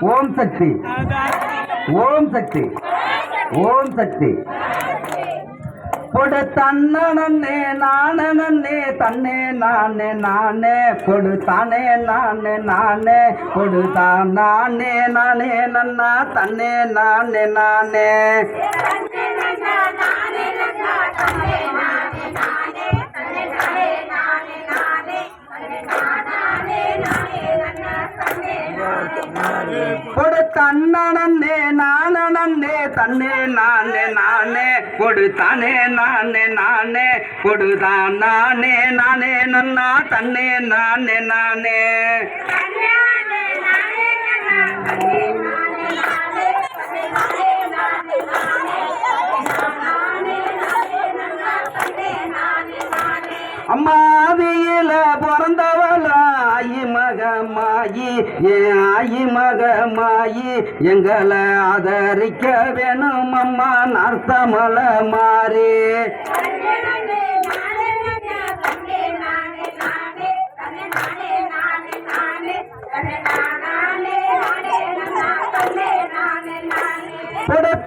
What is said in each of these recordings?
ஓம் சக்தி. ஓம் சக்தி. ஓம் சக்தி. பொடு தன்னே நானே தன்னே நானே நானே. பொடு தானே நானே நானே. பொடு தான் நானே நானே நன்னா தன்னே நானே நானே. நானே நானே நானே கொடுத்தானே நானே நானே கொடுதான் நானே நானே நன்னா தன்னே நானே நானே. ஆயி மகமாயி எங்களை ஆதரிக்க வேணும் அம்மா நர்த்தமல மாறி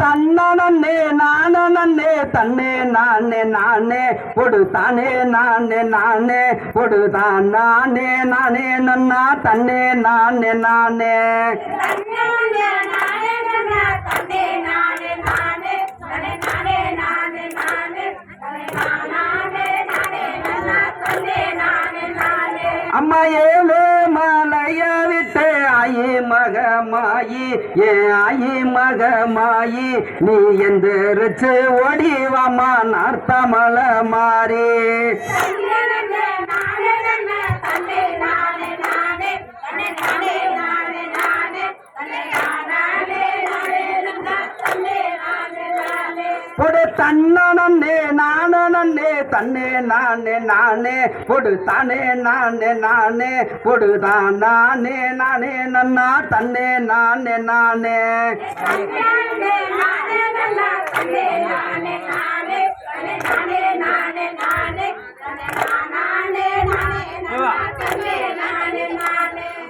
தன்னே நானே தன்னே நானே நானே பொடு தானே நானே நானே பொடு தான் நானே நானே நன்னா தன்னே நானே நானே. அம்மா ஏழு மலைய விட்டு ஆயி மகமாயி ஏ ஆயி மகமாயி நீ எந்திரிச்சு ஓடிவாமா நார்த்தமல மாறி பொடு தன்னே நானே தன்னே நானே நானே. பொடு தானே நானே நானே. பொடு தான் நானே நானே நன்னா. தன்னே நானே நானே.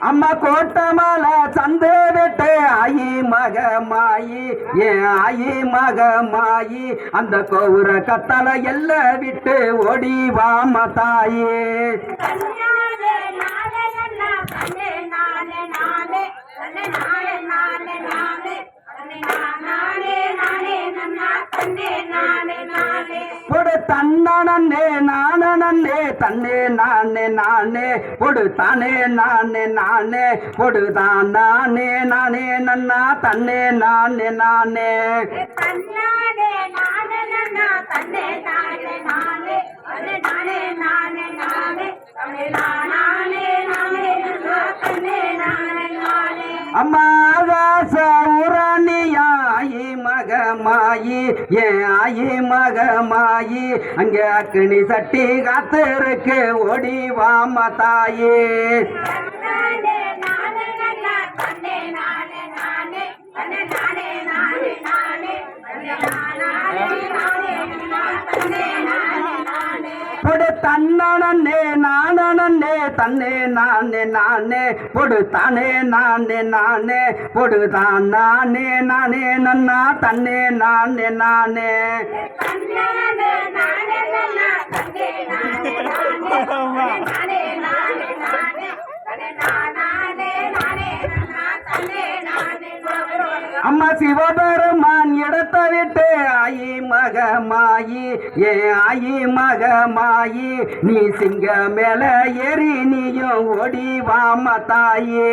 அம்மா கோட்டமல சந்து விட்டு ஆயி மகமாயி ஏன் ஆயி மகமாயி அந்த கௌர கத்தல எல்ல விட்டு ஓடி வாம தாயே தன்னே நானே தன்னே நானே நானே. பொடு தானே நானே நானே பொடு தான் நானே நானே நன்னா தன்னே நானே நானே. அம்மா ஆகாச உராணியாயி மகமாயி ஏன் ஆயி மகமாயி அங்கே அக்னி சட்டி காத்திருக்கு ஓடி வாம தாயே. தன்னே நானே தன்னே நானே நானே பொடு தானே நானே நானே பொடு தான் நானே நானே நன்னா தன்னே நானே நானே அம்மா சிவபெருமான் இடத்தை விட்டு ஆயி மகமாயி ஏ ஆயி மகமாயி நீ சிங்க மேல ஏறி நீயும் ஓடி வாம தாயே.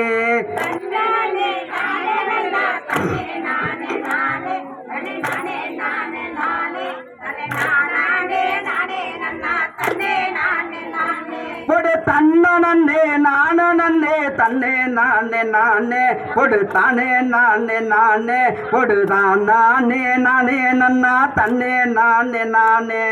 பொடு தன்னே நானே தன்னே நானே நானே. பொடு தானே நானே நானே பொடு தான் நானே நானே நன்னா தன்னே நானே நானே.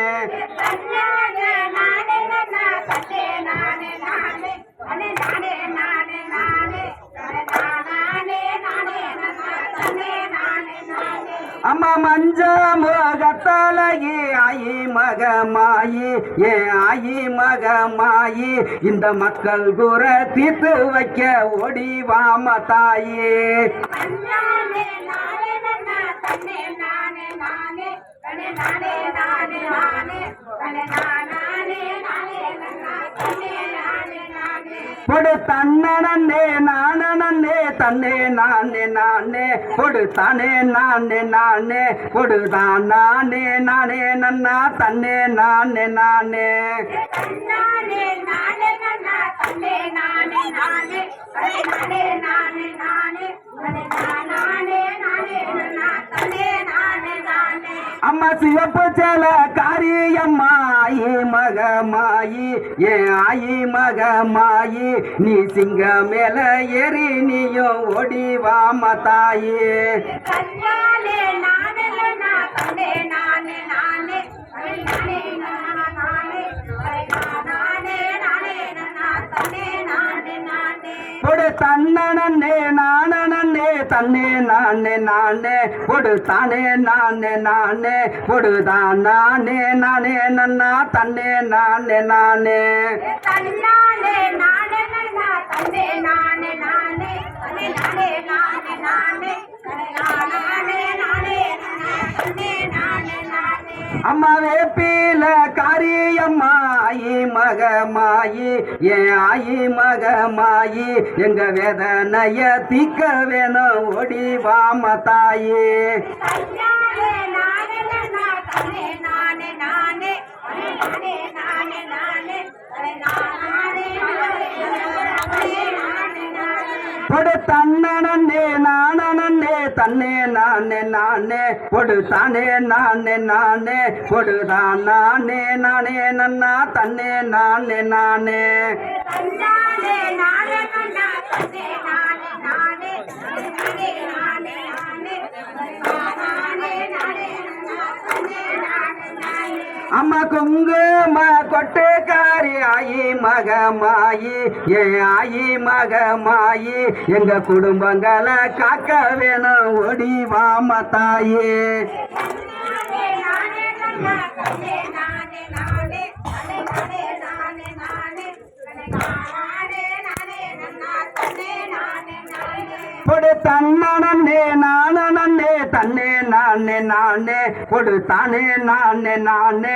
அம்மா மஞ்ச முகத்தலகி ஆயி மகமாயி ஏ ஆயி மகமாயி இந்த மக்கள் குர தீர்த்து வைக்க ஓடி வாம தாயே. பொடு தன்னே நானே தன்னே நானே நானே. பொடு தானே நானே நானே. பொடு தான் நானே நானே நன்னா. தன்னே நானே நானே. அம்மா சிவப்பு சேல ஆயி மகமாயி ஏ ஆயி மகமாயி நீ சிங்க மேல ஏறி நீயும் ஓடி வாம தாயே கண்ணாலே நானே நன்னா தன்னே நானே. நானே தனே நானே நன்னா நானே தனே நானே நானே நன்னா தன்னே நானே நானே. பொடு தானே நானே நானே. பொடு தான் நானே நானே நன்னா. தன்னே நானே நானே. தன்னாலே நானே நன்னா. தன்னே நானே நானே. நானே நானே நானே. நானே நானே. அம்மா வேப்பில காரியம்மா ஆயி மகமாயி ஏ ஆயி மகமாயி எங்க வேதனைய தீக்க வேணும் ஓடி வாம தாயே தன்னாலே நானே நன்னா தன்னே நானே நானே தனே நானே நானே நானே தனே நானே நானே நன்னா தன்னே நானே நானே பொடு தன்னே நானே தன்னே நானே நானே பொடு நானே நானே பொடுதான் நானே நானே நன்னா தன்னே நானே நானே. நானே நானே நானே. நானே அம்மா குங்கும கொட்டுக்காரி ஆயி மகமாயி ஏ ஆயி மகமாயி எங்க குடும்பங்களை காக்க வேணும் ஓடி வாம தாயே தன்னே நானே தன்னே நானே நானே தனே நானே நானே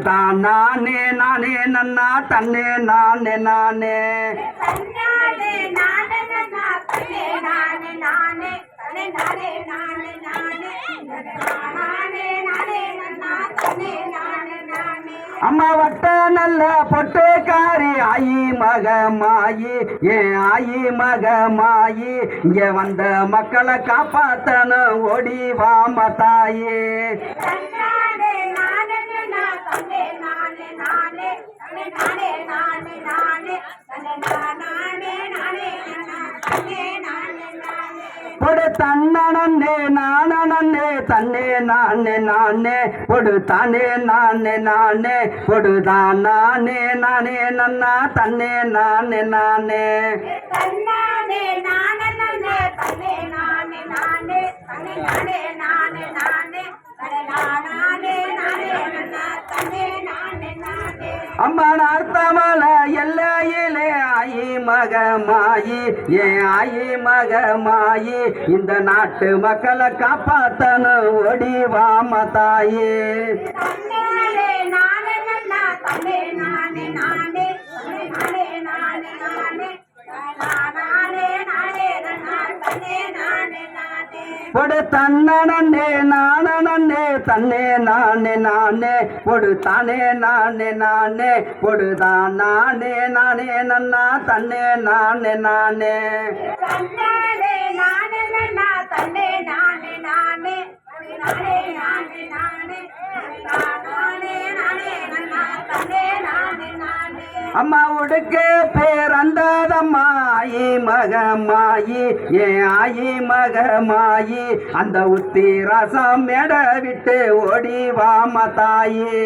நானே நானே நானே நன்னா தன்னே நானே நானே. பொடு நானே நானே. நானே நானே நானே நானே. நானே நானே நானே நானே நானே. அம்மா வட்ட நல்ல பொட்டுக்காரி ஆயி மகமாயி ஏ ஆயி மகமாயி. இங்க வந்த மக்களை காப்பாத்தணும் ஓடி வாம தாயே. நானே நானே நானே. நானே நானே நானே நானே. நானே பொடு தன்னே நானே தன்னே நானே நானே பொடு தானே நானே நானே பொடு தான் நானே நானே நன்னா தன்னே நானே நானே. நன்னே தன்னே நானே நானே நன்னா அம்மா நார்த்தமல எல்லையிலே ஆயி மகமாயி ஏ ஆயி மகமாயி இந்த நாட்டு மக்களை காப்பாத்தனும் ஓடி வாம தாயே தன்னாலே நானே ஒரு தன்னே நானே தன்னே நானே நானே. ஒரு தானே நானே நானே. ஒரு தான் நானே நானே நன்னா. தன்னே நானே நானே. நானே தன்னே நானே நானே. நானே நானே நானே. நானே நானே நன்னா. தன்னே நானே நானே அம்மா உடுக்கு பேரந்தாதம்மா ஆயி மகமாயி ஏ ஆயி மகமாயி அந்த உத்தி ரசம் மேட விட்டு ஓடி வாம தாயே.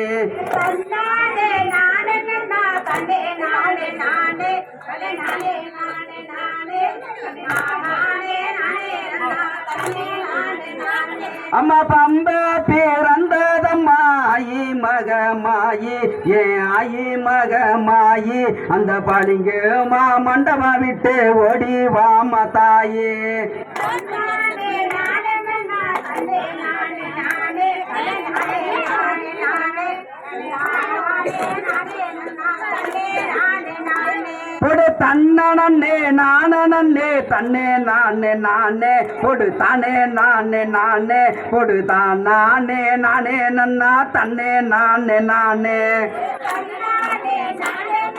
நன்னா தன்னே நானே நானே நானே நானே அம்மா பம்ப பிறந்ததம்மா ஆயி மகமாயி ஏ ஆயி மகமாயி அந்த பளிங்கு மா மண்டபா விட்டு ஓடி வாம தாயே நானே பொடு தன்னே நானே தன்னே நானே நானே. பொடு தானே நானே நானே. பொடு தான் நானே நானே நன்னா தன்னே நானே நானே. தன்னானே நானே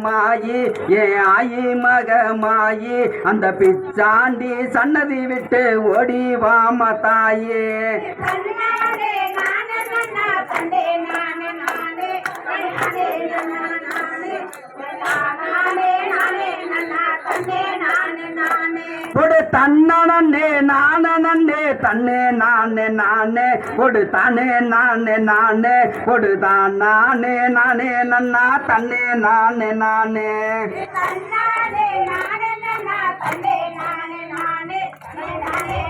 மகமாயி ஏ ஆயி மகமாயி அந்த பிச்சாண்டி சன்னதி விட்டு ஓடி வாம தாயே தன்னே நானே நானே தன்னே நானே நானே கொடுத்தானே நானே நானே நானே நானே நானே நன்னா தன்னே நானே நானே. தன்னானே நானே நானே நானே நானே நானே.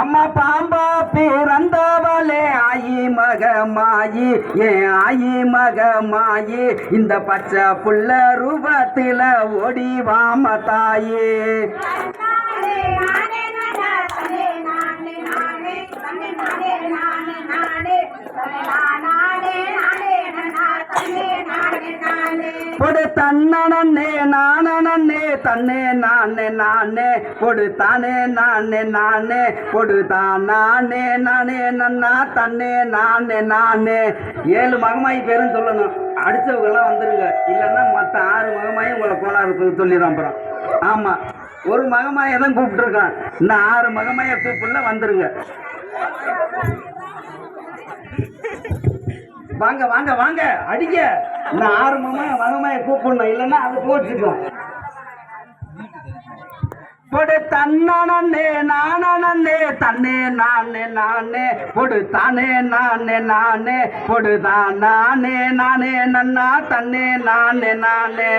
அம்மா பாம்பா பிறந்தவளே ஆயி மகமாயி ஏ ஆயி மகமாயி இந்த பச்சை புள்ள ரூபத்தில ஓடி வாம தாயே. தன்னானே தன்னே நானே தன்னே நானே நானே. நானே நானே நானே நன்னா நானே. நானே கொடு தன்னே நானே தன்னே நானே நானே கொடு தானே நானே நானே கொடு தான் நானே நானே நன்னா தன்னே நானே நானே. ஏழு மகமாய் பேரும் சொல்லணும். அடிச்சவங்கெல்லாம் வந்துருங்க. இல்லைன்னா மற்ற ஆறு மகமாயும் உங்களை கோளாறு சொல்லிடுறோம் அப்புறம். ஆமாம் ஒரு மகமாயை தான் கூப்பிட்டுருக்கான். இந்த ஆறு மகமாயை கூப்பிடல வந்துருங்க. வாங்க வாங்க வாங்க அடிக்க இந்த ஆறு மகமாய மகமாய கூப்பிடணும் இல்லைன்னா அது போச்சுக்கலாம் பொடு தன்னே நானே தன்னே நானே நானே பொடு தானே நானே நானே பொடு தான் நானே நானே நன்னா தன்னே நானே நானே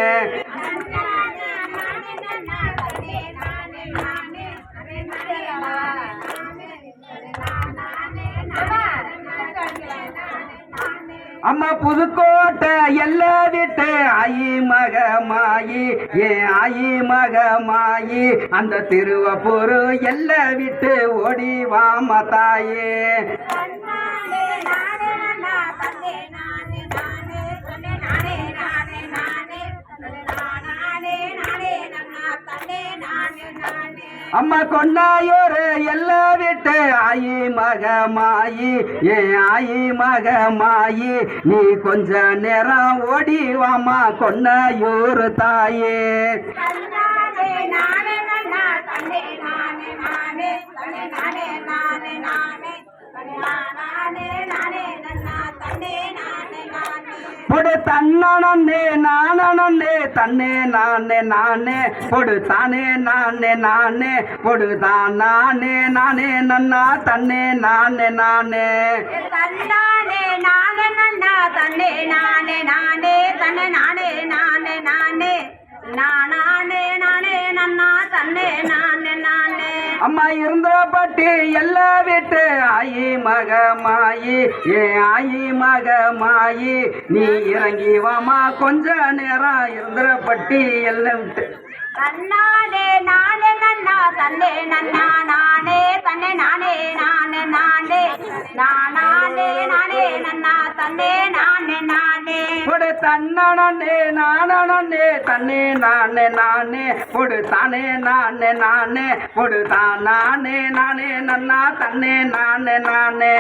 அம்மா புதுக்கோட்டை எல்ல விட்டு ஆயி மகமாயி ஏ ஆயி மகமாயி அந்த திருவப்பூர் எல்ல விட்டு ஓடி வாம தாயே. அம்மா கொண்டாயோரு எல்லா விட்டு ஆயி மகமாயி ஏ ஆயி மகமாயி நீ கொஞ்ச நேரம் ஓடி வாமா கொண்டாயூர் தாயே. பொடு தன்னே நானே தன்னே நானே நானே பொடு தானே நானே நானே பொடு தான் நானே நானே நன்னா தன்னே நானே நானே. தன்னானே நானே நன்னா தன்னே நானே நானே தன்னை நானே நானே நானே. நானே நானே நன்னா தன்னே நானே அம்மா இருந்த பட்டு எல்லா விட்டு ஆயி மக மாயி ஏ ஆயி மக மாயி நீ இறங்கி வாமா கொஞ்ச நேரம் இருந்தபட்டி எல்லாம் விட்டு. தன்னானே நானே நன்னா தன்னே நன்னா நானே தன்னை நானே நானே நானே. நானே நானே நன்னா தன்னே நானே நானே. பொடு தன்னே நானே தன்னே நானே நானே. பொடு தானே நானே நானே. பொடு தான் நானே நானே நன்னா தன்னே நானே நானே.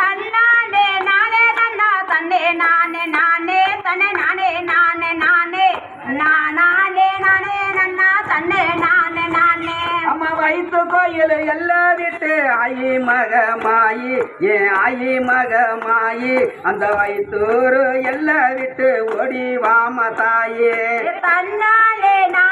தன்னானே நானே நன்னா தன்னே நானே நானே. தன்னை நானே நானே நானே. நானே நானே நன்னா தன்னே நானே நானே. அம்மா வை வைத்து கோயில் எல்லாம் விட்டு ஆயி மக மாயி ஏன் ஆயி மக மாயி அந்த வைத்தூரு எல்லாம் விட்டு ஓடி வாம தாயே. தன்னாலே நானே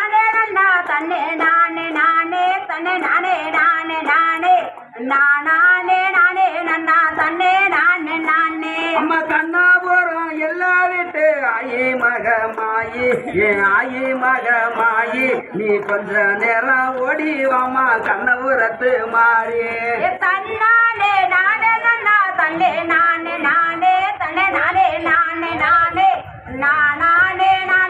ஆயி மகமாயி ஏ ஆயி மகமாயி நீ கொஞ்ச நேரம் ஓடிவாமா கண்ணபுரத்து மாறி. தன்னாலே நானே நன்னா தன்னே நானே நானே தன்னே நானே நானே நானே நானே நானே.